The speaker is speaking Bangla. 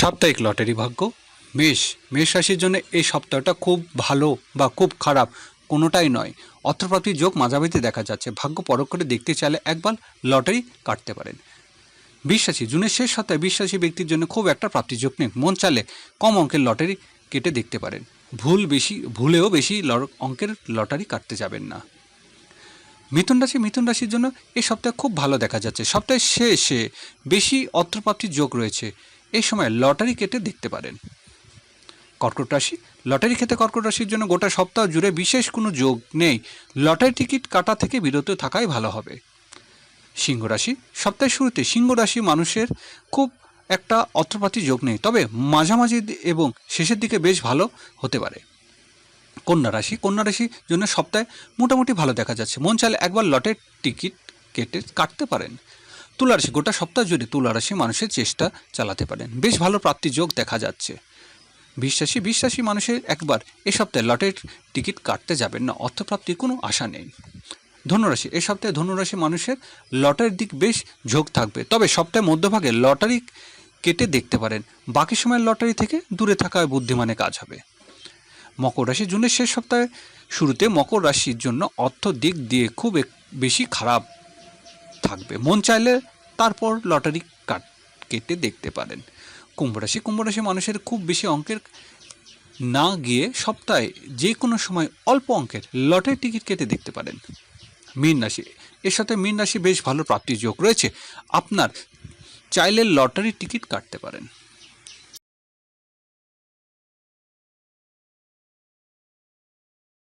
সাপ্তাহিক লটারি ভাগ্য। মেষ মেষ রাশির জন্য এই সপ্তাহটা খুব ভালো বা খুব খারাপ কোনোটাই নয়। অর্থপ্রাপ্তির যোগ মাঝামাঝি দেখা যাচ্ছে। ভাগ্য পরখ করে দেখতে চাইলে একবার লটারি কাটতে পারেন। বিশ্বাসী জুনের শেষ সপ্তাহে বিশ্বাসী ব্যক্তির জন্য খুব একটা প্রাপ্তিযোগ নেই। মন চালে কম অঙ্কের লটারি কেটে দেখতে পারেন। ভুল বেশি, ভুলেও বেশি অঙ্কের লটারি কাটতে যাবেন না। মিথুন রাশি, মিথুন রাশির জন্য এই সপ্তাহে খুব ভালো দেখা যাচ্ছে। সপ্তাহের শেষে বেশি অর্থপ্রাপ্তির যোগ রয়েছে। এই সময় লটারি কেটে দেখতে পারেন। কর্কট রাশি? লটারি খেতে কর্কট রাশির জন্য গোটা সপ্তাহ জুড়ে বিশেষ কোনো যোগ নেই। লটারি টিকিট কাটা থেকে বিরত থাকাই ভালো হবে। সিংহ রাশি? সপ্তাহের শুরুতে সিংহ রাশি মানুষের খুব একটা অর্থপ্রাপ্তি যোগ নেই, তবে মাঝামাঝি এবং শেষের দিকে বেশ ভালো হতে পারে। কন্যা রাশি? কন্যা রাশির জন্য সপ্তাহে মোটামুটি ভালো দেখা যাচ্ছে। মন চাইলে একবার লটের টিকিট কেটে কাটতে পারেন। তুলা রাশি গোটা সপ্তাহ জুড়ে তুলা রাশি মানুষের চেষ্টা চালাতে পারেন। বেশ ভালো প্রাপ্তি যোগ দেখা যাচ্ছে। বিশ্বাসী বিশ্বাসী মানুষের একবার এ সপ্তাহে লটের টিকিট কাটতে যাবেন না, অর্থপ্রাপ্তির কোনো আশা নেই। ধনুরাশি, এ সপ্তাহে ধনুরাশি মানুষের লটারির দিক বেশ ঝোঁক থাকবে। তবে সপ্তাহের মধ্যভাগে লটারি কেটে দেখতে পারেন। বাকি সময় লটারি থেকে দূরে থাকায় বুদ্ধিমানে কাজ হবে। মকর রাশি জুনের শেষ সপ্তাহে শুরুতে মকর রাশির জন্য অর্থ দিক দিয়ে খুব বেশি খারাপ থাকবে। মন চাইলে তারপর লটারি কাট কেটে দেখতে পারেন। কুম্ভরাশি কুম্ভরাশি মানুষের খুব বেশি অঙ্কের না গিয়ে সপ্তাহে যে কোনো সময় অল্প অঙ্কের লটারি টিকিট কেটে দেখতে পারেন। মীন রাশি, এর সাথে মীন রাশি বেশ ভালো প্রাপ্তির যোগ রয়েছে। আপনার চাইলে লটারি টিকিট কাটতে পারেন।